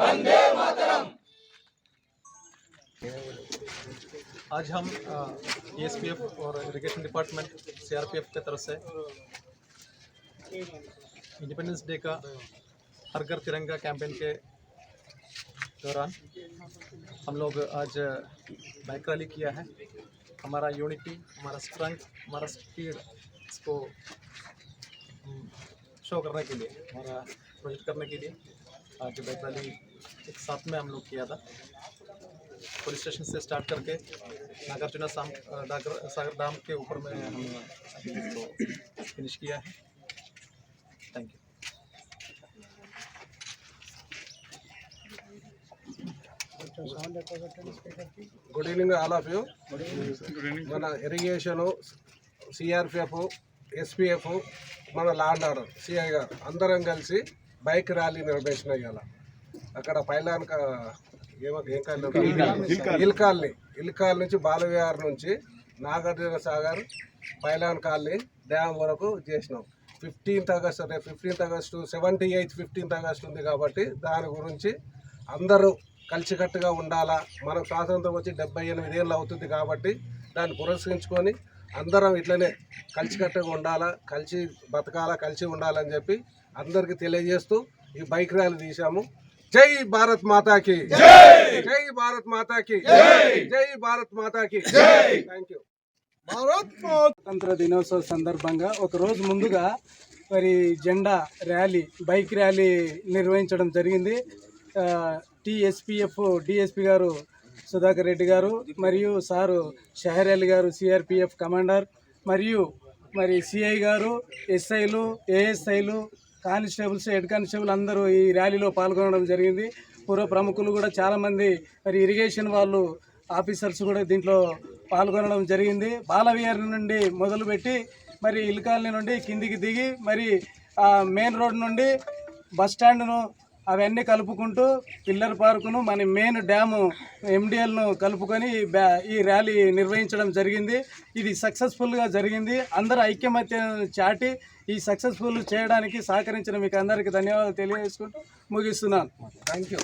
वंदे मातरम। आज हम एसपीएफ और इरिगेशन डिपार्टमेंट सीआरपीएफ के तरफ़ से इंडिपेंडेंस डे का हर घर तिरंगा कैंपेन के दौरान हम लोग आज बाइक रैली किया है। हमारा यूनिटी हमारा स्ट्रेंथ हमारा स्पीड इसको हम्म, शो करने के लिए, हमारा प्रोजेक्ट करने के लिए। आज बाइक रैली एक साथ में हम लोग किया था पुलिस स्टेशन से स्टार्ट करके नागार्जुना साम नागर सागर डैम के ऊपर में हमने अभी इसको फिनिश किया है thank you good evening all of you మన ఇరిగేషను సిఆర్పిఎఫ్ ఎస్పీఎఫ్ మన లాండ్ ఆర్డర్ సిఐ గారు అందరం కలిసి బైక్ ర్యాలీ నిర్వహించిన ఇవాళ. అక్కడ Pylon Hill Colony Hill Colony నుంచి బాలవిహార్ నుంచి Nagarjuna Sagar Pylon Colony dam వరకు చేసినాం. ఫిఫ్టీన్త్ ఆగస్ట్ రేపు fifteenth August seventy eighth fifteenth August ఉంది కాబట్టి దాని గురించి అందరూ కలిసికట్టుగా ఉండాలా? మనకు స్వాతంత్రం వచ్చి డెబ్బై ఎనిమిది ఏళ్ళు అవుతుంది కాబట్టి దాన్ని పురస్కరించుకొని అందరం ఇట్లనే కలిసికట్టుగా ఉండాలా? కలిసి బతకాలా? కలిసి ఉండాలని చెప్పి అందరికీ తెలియజేస్తూ ఈ బైక్ ర్యాలీ తీశాము. జై భారత్ మాతాకి. జై! భారత్ మాతాకి. జై! భారత్ మాతాకి. థ్యాంక్ యూ స్వాతంత్ర దినోత్సవ సందర్భంగా ఒక రోజు ముందుగా మరి జెండా ర్యాలీ బైక్ ర్యాలీ నిర్వహించడం జరిగింది. టీఎస్పీఎఫ్ డిఎస్పి గారు సుధాకర్ రెడ్డి గారు మరియు సారు షహర్ అలీ గారు సిఆర్పిఎఫ్ కమాండర్ మరియు మరి సిఐ గారు ఎస్ఐలు ఏఎస్ఐలు కానిస్టేబుల్స్ హెడ్ కానిస్టేబుల్ అందరూ ఈ ర్యాలీలో పాల్గొనడం జరిగింది. పూర్వ ప్రముఖులు కూడా చాలామంది మరి ఇరిగేషన్ వాళ్ళు ఆఫీసర్స్ కూడా దీంట్లో పాల్గొనడం జరిగింది. బాలవిహార్ నుండి మొదలుపెట్టి మరి ఇల్కాలనీ నుండి కిందికి దిగి మరి ఆ మెయిన్ రోడ్ నుండి బస్ స్టాండ్ను అవన్నీ కలుపుకుంటూ పిల్లర్ పార్కును మన మెయిన్ డ్యాము ఎండిఎల్ను కలుపుకొని ఈ బ్యా ఈ ర్యాలీ నిర్వహించడం జరిగింది. ఇది సక్సెస్ఫుల్గా జరిగింది. అందరూ ఐక్యమత్య చాటి ఈ సక్సెస్ఫుల్ చేయడానికి సహకరించిన మీకు అందరికీ ధన్యవాదాలు తెలియజేసుకుంటూ ముగిస్తున్నాను. Thank you